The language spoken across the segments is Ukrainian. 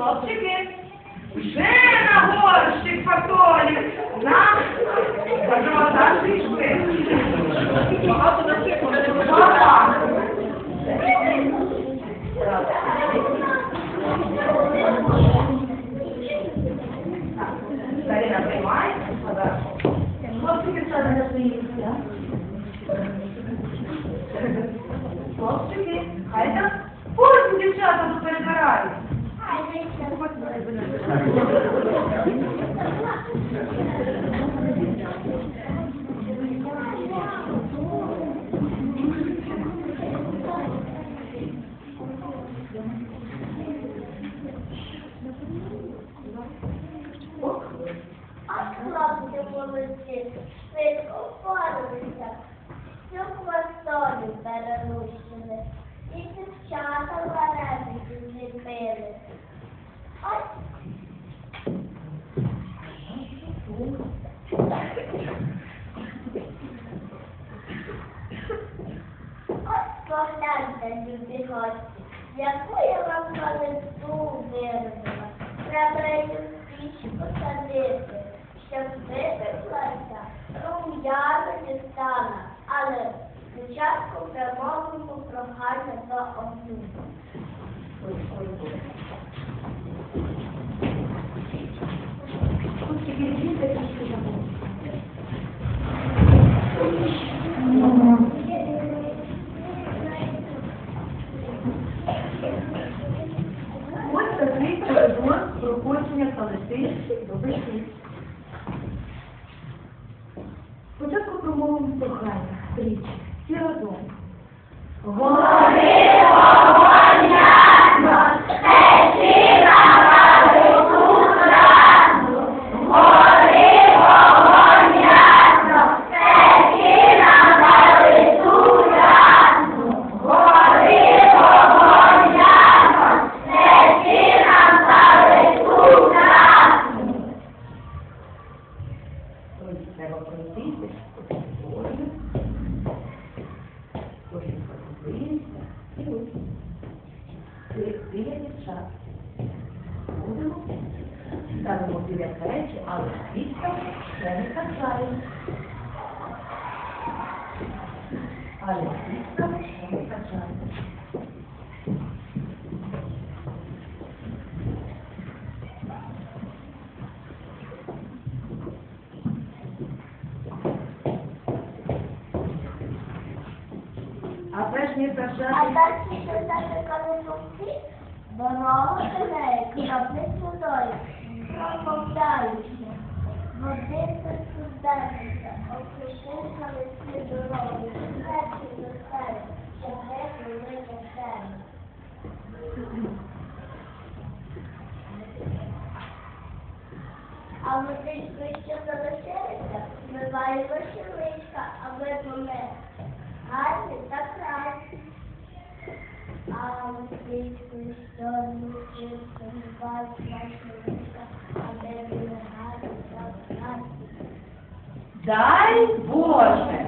Хлопчики, вже на горщик фасолі. На пожалуйста, шишки. Багато насипали. Багато. Дарина, приймай. Хлопчики, що не стоїться? Хлопчики, хай там Ось дівчата тут перебирають. Thank you. погляньте, любі гості, яку я вам колесу виробила. Треба в піч посадити, щоб випеклася, рум'яна дістана. Але спочатку промовимо прохання до огню. Такий про проходження калити до вишні. Спочатку промовимо прохання. Тричі. Всі разом. Треба пройтися. Кожен подивився. І ось. Біля дівчат. Будемо. Ставимо біля речі, але світка ще не качає. Але світка ще не качає. А перш ніж А качати, далі писати калиту дорогу неї, краплить водою, промовляючи. Водиця студентка, опиши калиці дорогу, речі до себе, щоб не себе. А водичку що залишилися, змиває вишивичка, дай Боже.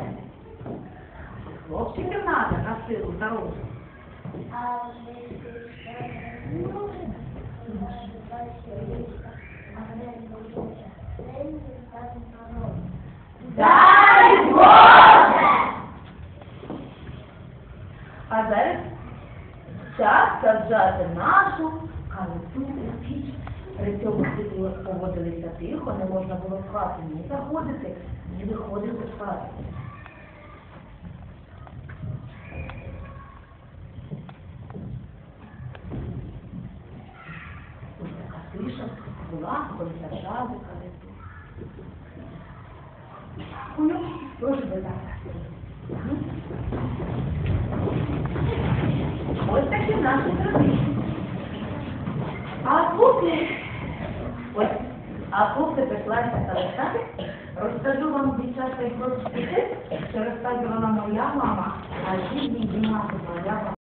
Хлопчиків надо на силу дорогу. А водичку що залишилися, змиває вишивичка, аби були гарні та красні. Дай Боже! А зараз час саджати нашу калиту у піч. При цьому всі поводилися тихо, не можна було в хату ні заходити, ні виходити з хати. Ось така тиша була, коли калиту. Ну, тоже видати. Ось такі наші традиції. А поки, ось, а поки пішлася калита, розкажу вам дівчата і хлопці, що розказувала моя мама, а жінки мати моя мама.